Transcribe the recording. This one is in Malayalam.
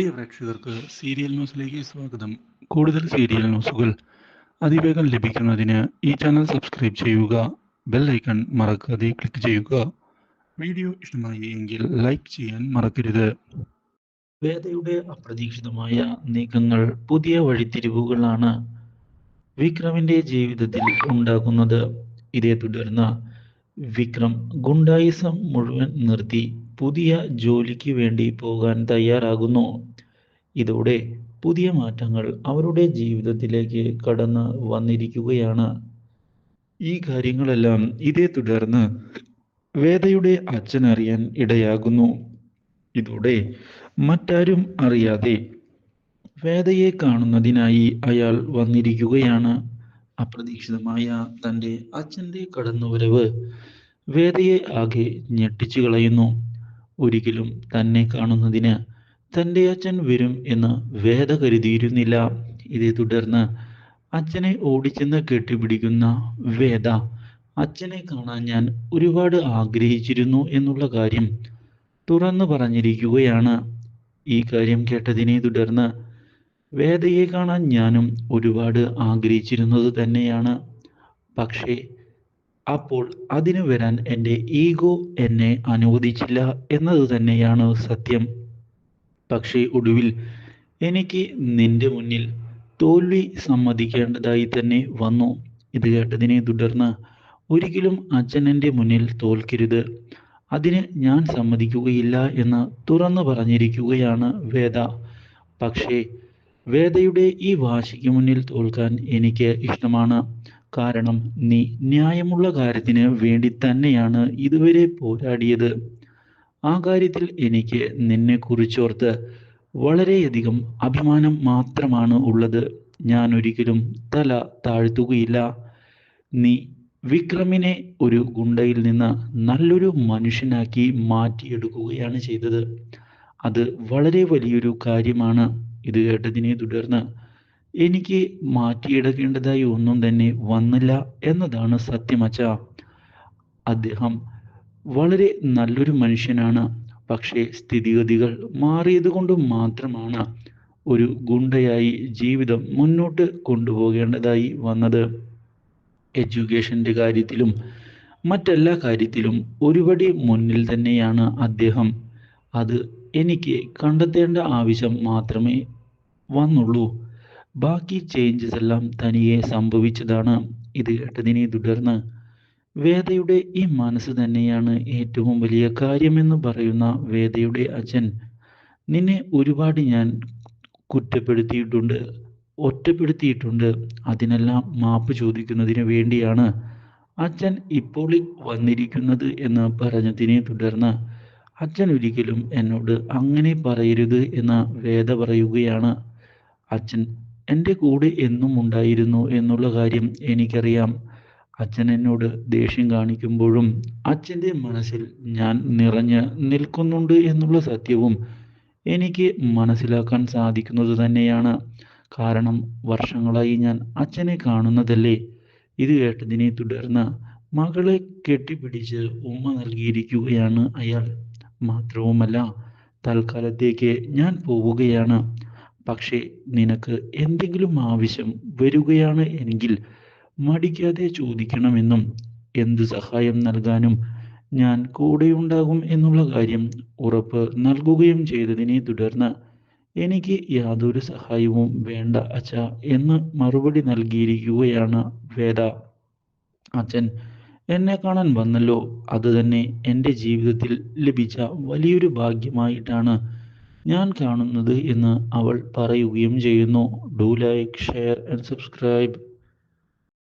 പ്രിയ പ്രേക്ഷകർക്ക് സീരിയൽ ന്യൂസിലേക്ക് സ്വാഗതം. കൂടുതൽ സീരിയൽ ന്യൂസുകൾ അതിവേഗം ലഭിക്കുന്നതിന് ഈ ചാനൽ സബ്സ്ക്രൈബ് ചെയ്യുക ബെൽ ഐക്കൺ മറക്കാതെ ക്ലിക്ക് ചെയ്യുക. വീഡിയോ ഇഷ്ടമായി എങ്കിൽ ലൈക്ക് ചെയ്യാൻ മറക്കരുത്. വേദയുടെ അപ്രതീക്ഷിതമായ നീക്കങ്ങൾ പുതിയ വഴിത്തിരിവുകളാണ് വിക്രമിന്റെ ജീവിതത്തിൽ ഉണ്ടാകുന്നത്. ഇതേ തുടർന്ന് വിക്രം ഗുണ്ടായിസം മുഴുവൻ നിർത്തി പുതിയ ജോലിക്ക് വേണ്ടി പോകാൻ തയ്യാറാകുന്നു. ഇതോടെ പുതിയ മാറ്റങ്ങൾ അവരുടെ ജീവിതത്തിലേക്ക് കടന്ന് വന്നിരിക്കുകയാണ്. ഈ കാര്യങ്ങളെല്ലാം ഇതേ തുടർന്ന് വേദയുടെ അച്ഛൻ അറിയാൻ ഇടയാകുന്നു. ഇതോടെ മറ്റാരും അറിയാതെ വേദയെ കാണുന്നതിനായി അയാൾ വന്നിരിക്കുകയാണ്. അപ്രതീക്ഷിതമായ തന്റെ അച്ഛന്റെ കടന്നുവരവ് വേദയെ ആകെ ഞെട്ടിച്ചു കളയുന്നു. ഒരിക്കലും തന്നെ കാണുന്നതിന് തന്റെ അച്ഛൻ വരും എന്ന് വേദ കരുതിയിരുന്നില്ല. ഇതേ തുടർന്ന് അച്ഛനെ ഓടിച്ചെന്ന് കെട്ടിപിടിക്കുന്ന വേദ അച്ഛനെ കാണാൻ ഞാൻ ഒരുപാട് ആഗ്രഹിച്ചിരുന്നു എന്നുള്ള കാര്യം തുറന്നു പറഞ്ഞിരിക്കുകയാണ്. ഈ കാര്യം കേട്ടതിനെ തുടർന്ന് വേദയെ കാണാൻ ഞാനും ഒരുപാട് ആഗ്രഹിച്ചിരുന്നത് തന്നെയാണ്. പക്ഷേ അപ്പോൾ അതിന് വരാൻ എന്റെ ഈഗോ എന്നെ അനുവദിച്ചില്ല എന്നത് തന്നെയാണ് സത്യം. പക്ഷേ ഒടുവിൽ എനിക്ക് നിന്റെ മുന്നിൽ തോൽവി സമ്മതിക്കേണ്ടതായി തന്നെ വന്നു. ഇത് കേട്ടതിനെ തുടർന്ന് ഒരിക്കലും അച്ഛൻ എന്റെ മുന്നിൽ തോൽക്കരുത്. അതിന് ഞാൻ സമ്മതിക്കുകയില്ല എന്ന് തുറന്നു പറഞ്ഞിരിക്കുകയാണ് വേദ. പക്ഷേ വേദയുടെ ഈ വാശിക്ക് മുന്നിൽ തോൽക്കാൻ എനിക്ക് ഇഷ്ടമാണ്. കാരണം നീ ന്യായമുള്ള കാര്യത്തിന് വേണ്ടി തന്നെയാണ് ഇതുവരെ പോരാടിയത്. ആ കാര്യത്തിൽ എനിക്ക് നിന്നെ കുറിച്ചോർത്ത് വളരെയധികം അഭിമാനം മാത്രമാണ് ഉള്ളത്. ഞാൻ ഒരിക്കലും തല താഴ്ത്തുകയില്ല. നീ വിക്രമിനെ ഒരു ഗുണ്ടയിൽ നിന്ന് നല്ലൊരു മനുഷ്യനാക്കി മാറ്റിയെടുക്കുകയാണ് ചെയ്തത്. അത് വളരെ വലിയൊരു കാര്യമാണ്. ഇത് കേട്ടതിനെ തുടർന്ന് എനിക്ക് മാറ്റിയെടുക്കേണ്ടതായി ഒന്നും തന്നെ വന്നില്ല എന്നതാണ് സത്യമച്ച അദ്ദേഹം വളരെ നല്ലൊരു മനുഷ്യനാണ്. പക്ഷേ സ്ഥിതിഗതികൾ മാറിയത് കൊണ്ട് മാത്രമാണ് ഒരു ഗുണ്ടയായി ജീവിതം മുന്നോട്ട് കൊണ്ടുപോകേണ്ടതായി വന്നത്. എഡ്യൂക്കേഷന്റെ കാര്യത്തിലും മറ്റെല്ലാ കാര്യത്തിലും ഒരുപടി മുന്നിൽ തന്നെയാണ് അദ്ദേഹം. അത് എനിക്ക് കണ്ടെത്തേണ്ട ആവശ്യം മാത്രമേ വന്നുള്ളൂ. ബാക്കി ചേഞ്ചസ് എല്ലാം തനിയെ സംഭവിച്ചതാണ്. ഇത് കേട്ടതിനെ തുടർന്ന് വേദയുടെ ഈ മനസ്സ് തന്നെയാണ് ഏറ്റവും വലിയ കാര്യമെന്ന് പറയുന്ന വേദയുടെ അച്ഛൻ. നിന്നെ ഒരുപാട് ഞാൻ കുറ്റപ്പെടുത്തിയിട്ടുണ്ട് ഒറ്റപ്പെടുത്തിയിട്ടുണ്ട്. അതിനെല്ലാം മാപ്പ് ചോദിക്കുന്നതിന് വേണ്ടിയാണ് അച്ഛൻ ഇപ്പോൾ വന്നിരിക്കുന്നത് എന്ന് പറഞ്ഞതിനെ തുടർന്ന് അച്ഛൻ ഒരിക്കലും എന്നോട് അങ്ങനെ പറയരുത് എന്ന് വേദ പറയുകയാണ്. അച്ഛൻ എന്റെ കൂടെ എന്നും ഉണ്ടായിരുന്നു എന്നുള്ള കാര്യം എനിക്കറിയാം. അച്ഛൻ എന്നോട് ദേഷ്യം കാണിക്കുമ്പോഴും അച്ഛന്റെ മനസ്സിൽ ഞാൻ നിറഞ്ഞ് നിൽക്കുന്നുണ്ട് എന്നുള്ള സത്യവും എനിക്ക് മനസ്സിലാക്കാൻ സാധിക്കുന്നത് തന്നെയാണ്. കാരണം വർഷങ്ങളായി ഞാൻ അച്ഛനെ കാണുന്നതല്ലേ? ഇത് കേട്ടതിനെ തുടർന്ന് മകളെ കെട്ടിപ്പിടിച്ച് ഉമ്മ നൽകിയിരിക്കുകയാണ് അയാൾ. മാത്രവുമല്ല തൽക്കാലത്തേക്ക് ഞാൻ പോവുകയാണ്. പക്ഷേ നിനക്ക് എന്തെങ്കിലും ആവശ്യം വരികയാണ് എങ്കിൽ മടിക്കാതെ ചോദിക്കണമെന്നും എന്ത് സഹായം നൽകാനും ഞാൻ കൂടെയുണ്ടാകും എന്നുള്ള കാര്യം ഉറപ്പ് നൽകുകയും ചെയ്തതിനെ തുടർന്ന് എനിക്ക് യാതൊരു സഹായവും വേണ്ട അച്ഛ എന്ന് മറുപടി നൽകിയിരിക്കുകയാണ് വേദ. അച്ഛൻ എന്നെ കാണാൻ വന്നല്ലോ. അത് തന്നെ എന്റെ ജീവിതത്തിൽ ലഭിച്ച വലിയൊരു ഭാഗ്യമായിട്ടാണ് ഞാൻ കാണുന്നത് എന്ന് അവൾ പറയുകയും ചെയ്യുന്നു. Do like share and subscribe